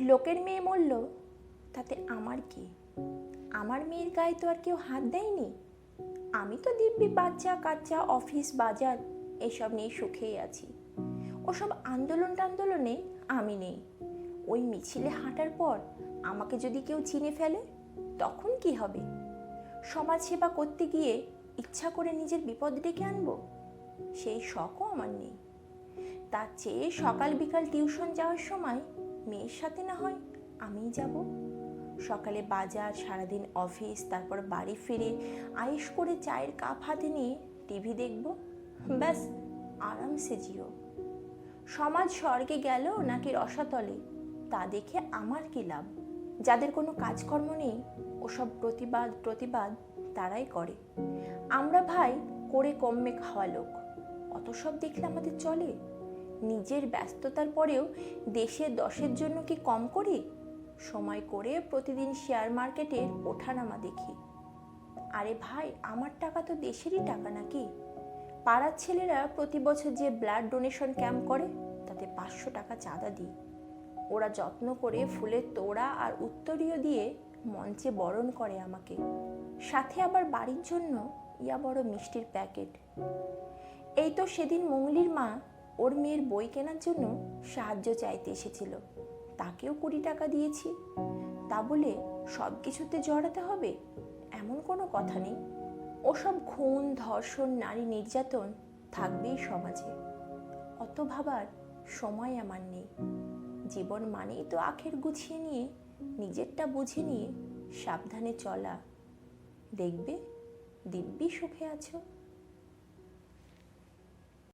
লোকের মেয়ে মরল তাতে আমার কি? আমার মেয়ের গায়ে তো আর কেউ হাত দেয়নি? আমি তো দিব্যি বাচ্চা, কাচ্চা, অফিস, বাজার, এসব নিয়ে সুখেই আছি। ওসব আন্দোলন টান্দোলনে আমি নেই। ওই মিছিলে হাঁটার পর আমাকে যদি কেউ চিনে ফেলে, তখন কি হবে? সমাজ সেবা করতে গিয়ে ইচ্ছা করে নিজের বিপদ ডেকে আনব? সেই শখও আমার নেই। তার চেয়ে সকাল বিকাল টিউশন যাওয়ার সময় মেয়ের সাথে না হয় আমিই যাব। সকালে বাজার, সারাদিন অফিস তারপর বাড়ি ফিরে আয়েস করে চায়ের কাপ হাতে নিয়ে টিভি দেখব। ব্যাস, আরামসে জিও। সমাজ স্বর্গে গেল নাকি রসাতলে? তা দেখে আমার কি লাভ? যাদের কোনো কাজকর্ম নেই, ওসব প্রতিবাদ প্রতিবাদ তারাই করে। আমরা ভাই, করে কমবে খাওয়া লোক। অত সব দেখলে আমাদের চলে? নিজের ব্যস্ততার পরেও দেশে দশের জন্য কি কম করি? সময় করে প্রতিদিন শেয়ার মার্কেটের ওঠানামা দেখি। আরে ভাই, আমার টাকা তো দেশেরই টাকা নাকি? পাড়ার ছেলেরা প্রতি বছর যে ব্লাড ডোনেশন ক্যাম্প করে, তাতে পাঁচশো টাকা চাঁদা দিই। ওরা যত্ন করে ফুলের তোড়া আর উত্তরীয় দিয়ে মঞ্চে বরণ করে আমাকে। সাথে আবার বাড়ির জন্য ইয়া বড় মিষ্টির প্যাকেট। এই তো সেদিন মঙ্গলির মা ওর মেয়ের বই কেনার জন্য সাহায্য চাইতে এসেছিল। তাকেও কুড়ি টাকা দিয়েছি। তা বলে সব কিছুতে জড়াতে হবে? এমন কোনো কথা নেই। ওসব খুন, ধর্ষণ, নারী নির্যাতন থাকবেই সমাজে। অত ভাবার সময় আমার নেই। জীবন মানেই তো আখের গুছিয়ে নিয়ে, নিজেরটা বুঝে নিয়ে সাবধানে চলা। দেখবে, দিব্যি সুখে আছো।